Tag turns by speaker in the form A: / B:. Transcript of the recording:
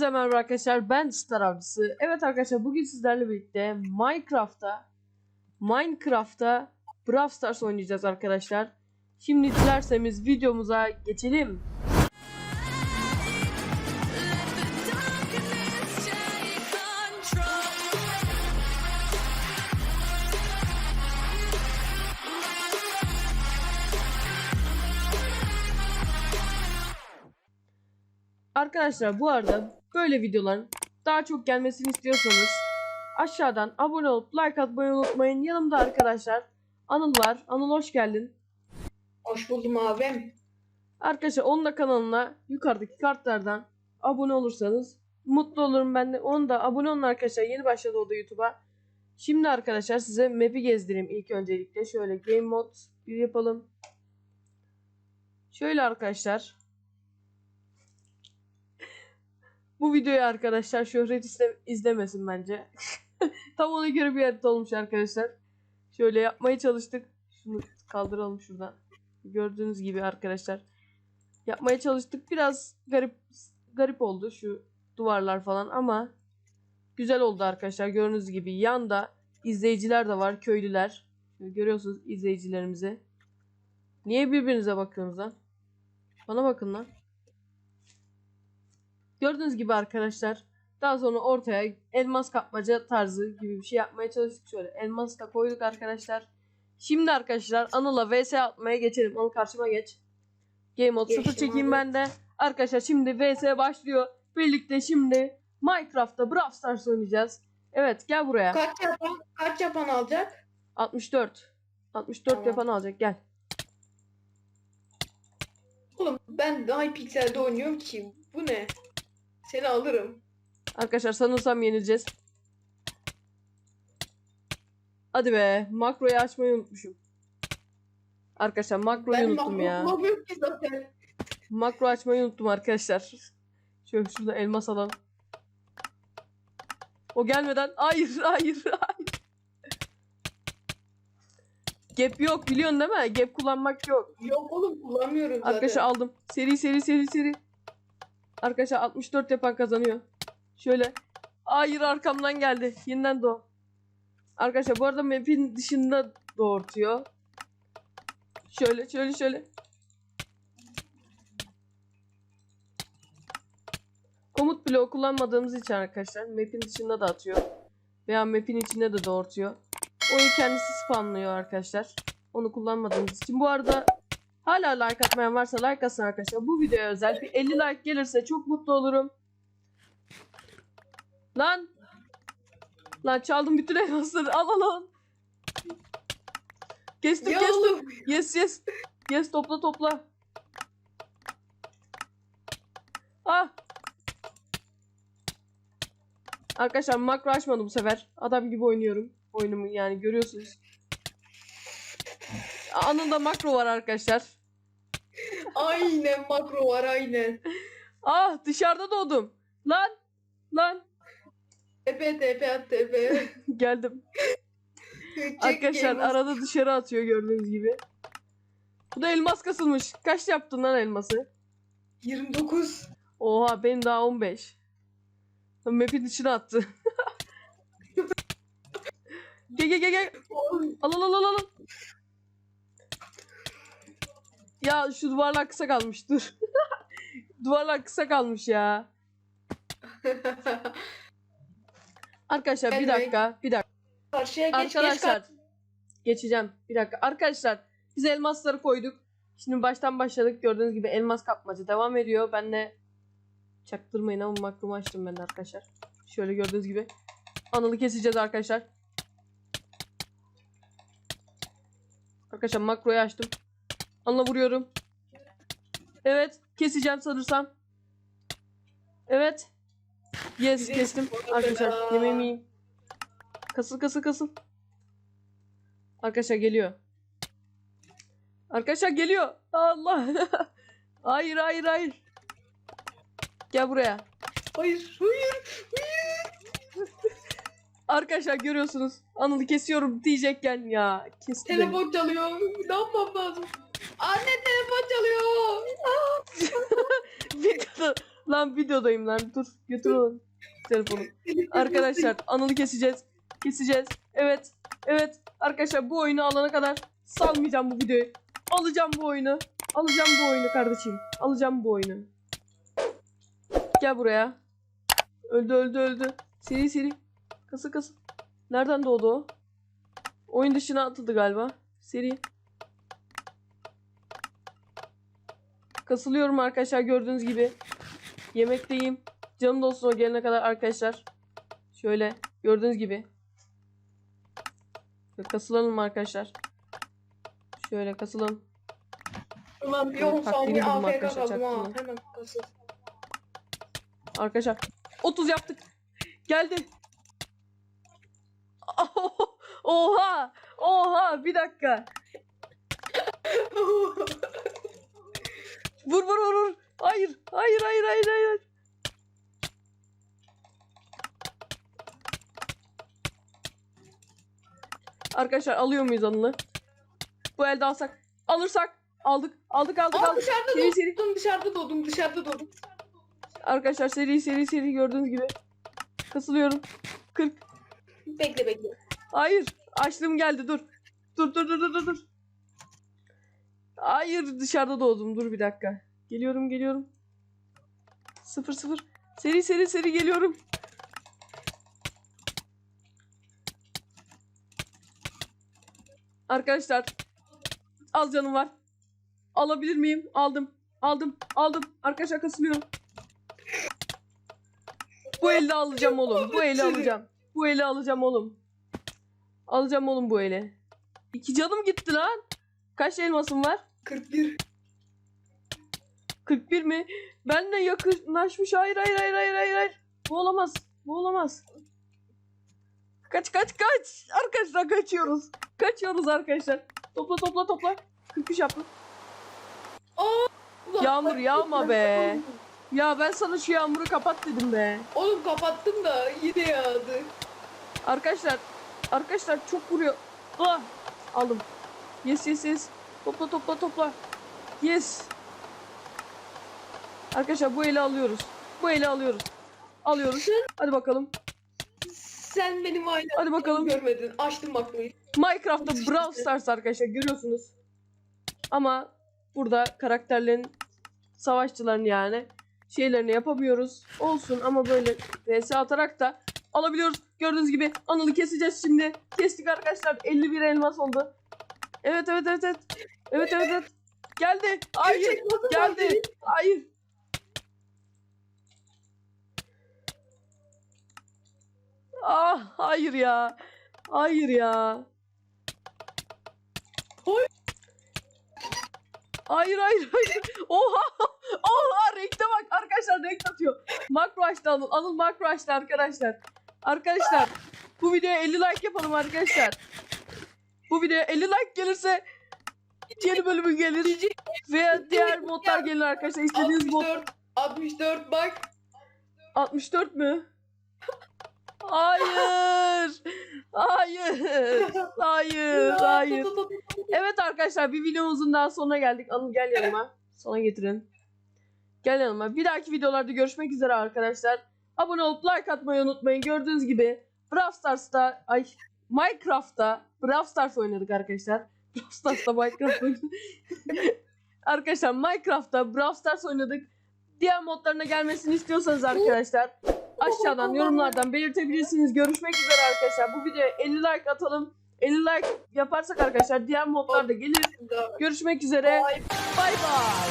A: Hepinize merhaba arkadaşlar. Ben Star Avcısı. Evet arkadaşlar bugün sizlerle birlikte Minecraft'ta Minecraft'ta Brawl Stars oynayacağız arkadaşlar. Şimdi dilerseniz videomuza geçelim. Arkadaşlar bu arada böyle videoların daha çok gelmesini istiyorsanız aşağıdan abone olup like atmayı unutmayın. Yanımda arkadaşlar Anıl var. Anıl hoş geldin.
B: Hoş buldum abim.
A: Arkadaşlar onun da kanalına yukarıdaki kartlardan abone olursanız mutlu olurum ben de. Onu da abone olun arkadaşlar. Yeni başladı o da YouTube'a. Şimdi arkadaşlar size map'i gezdireyim ilk öncelikle. Şöyle game mode bir yapalım. Şöyle arkadaşlar. Bu videoyu arkadaşlar şöhret izle- izlemesin bence. Tam ona göre bir harita olmuş arkadaşlar. Şöyle yapmaya çalıştık. Şunu kaldıralım şuradan. Gördüğünüz gibi arkadaşlar. Yapmaya çalıştık. Biraz garip garip oldu şu duvarlar falan ama güzel oldu arkadaşlar. Gördüğünüz gibi yanda izleyiciler de var, köylüler. Görüyorsunuz izleyicilerimizi. Niye birbirinize bakıyorsunuz lan? Bana bakın lan. Gördüğünüz gibi arkadaşlar daha sonra ortaya elmas kapmaca tarzı gibi bir şey yapmaya çalıştık şöyle. Elmas da koyduk arkadaşlar. Şimdi arkadaşlar Anıl'a vs atmaya geçelim. Anıl karşıma geç. Game mode 0
B: Geçtim
A: çekeyim ben de. Arkadaşlar şimdi vs başlıyor. Birlikte şimdi Minecraft'ta Brawl Stars oynayacağız. Evet gel buraya.
B: Kaç yapan, kaç yapan alacak?
A: 64. 64
B: Tamam.
A: yapan alacak gel.
B: Oğlum ben Hypixel'de oynuyorum ki. Bu ne? Seni alırım.
A: Arkadaşlar sanırsam yenileceğiz. Hadi be makroyu açmayı unutmuşum. Arkadaşlar makroyu
B: ben
A: unuttum
B: makro
A: ya.
B: ki zaten.
A: Makro açmayı unuttum arkadaşlar. Şöyle şurada elmas alalım. O gelmeden hayır hayır hayır. Gap yok biliyorsun değil mi? Gap kullanmak yok.
B: Yok oğlum kullanmıyorum zaten.
A: Arkadaşlar aldım. Seri seri seri seri. Arkadaşlar 64 yapan kazanıyor. Şöyle. Hayır arkamdan geldi. Yeniden doğ. Arkadaşlar bu arada map'in dışında doğurtuyor. Şöyle şöyle şöyle. Komut bloğu kullanmadığımız için arkadaşlar map'in dışında da atıyor. Veya map'in içinde de doğurtuyor. Oyun kendisi spamlıyor arkadaşlar. Onu kullanmadığımız için. Bu arada Hala like atmayan varsa like atsın arkadaşlar. Bu videoya özel bir 50 like gelirse çok mutlu olurum. Lan. Lan çaldım bütün elmasları. Al al al. Kestim
B: Ya
A: kestim.
B: oğlum.
A: Yes yes. Yes topla topla. Ah. Arkadaşlar makro açmadım bu sefer. Adam gibi oynuyorum. Oyunumu yani görüyorsunuz. Anında makro var arkadaşlar.
B: Aynen makro var aynen.
A: Ah dışarıda doğdum. Lan. Lan.
B: Tepe tepe at tepe.
A: Geldim.
B: Çek
A: Arkadaşlar
B: elmas.
A: arada dışarı atıyor gördüğünüz gibi. Bu da elmas kasılmış. Kaç yaptın lan elması?
B: 29.
A: Oha benim daha 15. Lan Map'in dışına attı. gel gel gel gel.
B: Oğlum,
A: Al al al al al. Ya şu duvarlar kısa kalmış dur. duvarlar kısa kalmış ya. Arkadaşlar bir dakika bir dakika.
B: Karşıya geç geç.
A: Arkadaşlar geçeceğim. Bir dakika. Arkadaşlar biz elmasları koyduk. Şimdi baştan başladık. Gördüğünüz gibi elmas kapmaca devam ediyor. Ben de çaktırmayın ama makromu açtım ben de arkadaşlar. Şöyle gördüğünüz gibi. Anıl'ı keseceğiz arkadaşlar. Arkadaşlar makroyu açtım. Anıl'a vuruyorum. Evet. Keseceğim sanırsam. Evet. Yes
B: Bizi
A: kestim. Arkadaşlar yemeğimi yiyeyim. Kasıl kasıl kasıl. Arkadaşlar geliyor. Arkadaşlar geliyor. Allah. hayır hayır hayır. Gel buraya.
B: Hayır hayır.
A: Arkadaşlar görüyorsunuz. Anıl'ı kesiyorum diyecekken ya. Kesti beni.
B: Telefon çalıyor. Ne yapmam lazım? Anne telefon çalıyor.
A: Kadın. Lan videodayım lan. Dur götür onu. Telefonu. Arkadaşlar Anıl'ı keseceğiz. Keseceğiz. Evet. Evet. Arkadaşlar bu oyunu alana kadar salmayacağım bu videoyu. Alacağım bu oyunu. Alacağım bu oyunu kardeşim. Alacağım bu oyunu. Gel buraya. Öldü öldü öldü. Seri seri. Kası kası. Nereden doğdu o? Oyun dışına atıldı galiba. Seri. Kasılıyorum arkadaşlar gördüğünüz gibi. Yemekteyim. Canım olsun o gelene kadar arkadaşlar. Şöyle gördüğünüz gibi. Kasılalım arkadaşlar. Şöyle kasılalım.
B: Ulan bir
A: Evet,
B: 10 saniye AFK
A: arkadaşlar,
B: kaldım ha. Hemen kasıl.
A: Arkadaşlar 30 yaptık. Geldi. Oha! Oha! Bir dakika. Vur vur vur vur. Hayır. Hayır hayır hayır hayır. Arkadaşlar alıyor muyuz Anıl'ı? Bu elde alsak. Alırsak. Aldık. Aldık aldık
B: Aa
A: aldık.
B: dışarıda
A: Seri seri.
B: doğdum dışarıda doğdum dışarıda doğdum.
A: Arkadaşlar seri seri seri gördüğünüz gibi. Kasılıyorum. 40.
B: Bekle bekle.
A: Hayır. Açlığım geldi. Dur dur dur dur dur, dur. Hayır dışarıda doğdum. Dur bir dakika. Geliyorum geliyorum. Sıfır sıfır. Seri seri seri geliyorum. Arkadaşlar. Az canım var. Alabilir miyim? Aldım. Aldım. Aldım. Arkadaşlar kasılıyorum. Bu elde alacağım oğlum. Bu eli alacağım. Bu eli alacağım oğlum. Alacağım oğlum bu eli. İki canım gitti lan. Kaç elmasım var?
B: 41.
A: 41 mi? Benle yakınlaşmış. Hayır hayır hayır hayır hayır. hayır. Bu olamaz. Bu olamaz. Kaç kaç kaç. Arkadaşlar kaçıyoruz. Kaçıyoruz arkadaşlar. Topla topla topla. 43 yaptım.
B: Ulan
A: Yağmur
B: bak-
A: yağma be. Ya ben sana şu yağmuru kapat dedim be.
B: Oğlum kapattım da yine yağdı.
A: Arkadaşlar. Arkadaşlar çok vuruyor. Ah. Aldım. Yes yes yes. Topla topla topla. Yes. Arkadaşlar bu eli alıyoruz. Bu eli alıyoruz. Alıyoruz. Hadi bakalım.
B: Sen benim hala
A: Hadi bakalım.
B: görmedin. Açtım bakmayı.
A: Minecraft'ta Brawl Stars arkadaşlar görüyorsunuz. Ama burada karakterlerin savaşçıların yani şeylerini yapamıyoruz. Olsun ama böyle vs atarak da alabiliyoruz. Gördüğünüz gibi Anıl'ı keseceğiz şimdi. Kestik arkadaşlar. 51 elmas oldu. Evet evet evet evet. Evet evet evet. Geldi. Hayır. Geldi. Hayır. Ah hayır ya. Hayır ya.
B: Hayır.
A: Hayır hayır hayır. Oha. Oha renkte bak arkadaşlar renk atıyor. Makro açtı Anıl. Anıl makro açtı arkadaşlar. Arkadaşlar bu videoya 50 like yapalım arkadaşlar. Bu videoya 50 like gelirse yeni bölümü gelir. Veya diğer modlar gelir arkadaşlar. İstediğiniz mod
B: 64. 64 bak.
A: 64 mü? Hayır. Hayır. Hayır. Hayır. Evet arkadaşlar bir videomuzun daha sonuna geldik. Anıl gel yanıma. Sana getirin. Gel yanıma. Bir dahaki videolarda görüşmek üzere arkadaşlar. Abone olup like atmayı unutmayın. Gördüğünüz gibi Brawl Stars'ta ay Minecraft'ta Brawl Stars oynadık arkadaşlar. Brawl Stars'ta Minecraft oynadık. arkadaşlar Minecraft'ta Brawl Stars oynadık. Diğer modlarına gelmesini istiyorsanız arkadaşlar aşağıdan yorumlardan belirtebilirsiniz. Görüşmek üzere arkadaşlar. Bu videoya 50 like atalım. 50 like yaparsak arkadaşlar diğer modlar da gelir. Görüşmek üzere.
B: Ay,
A: Bay bay.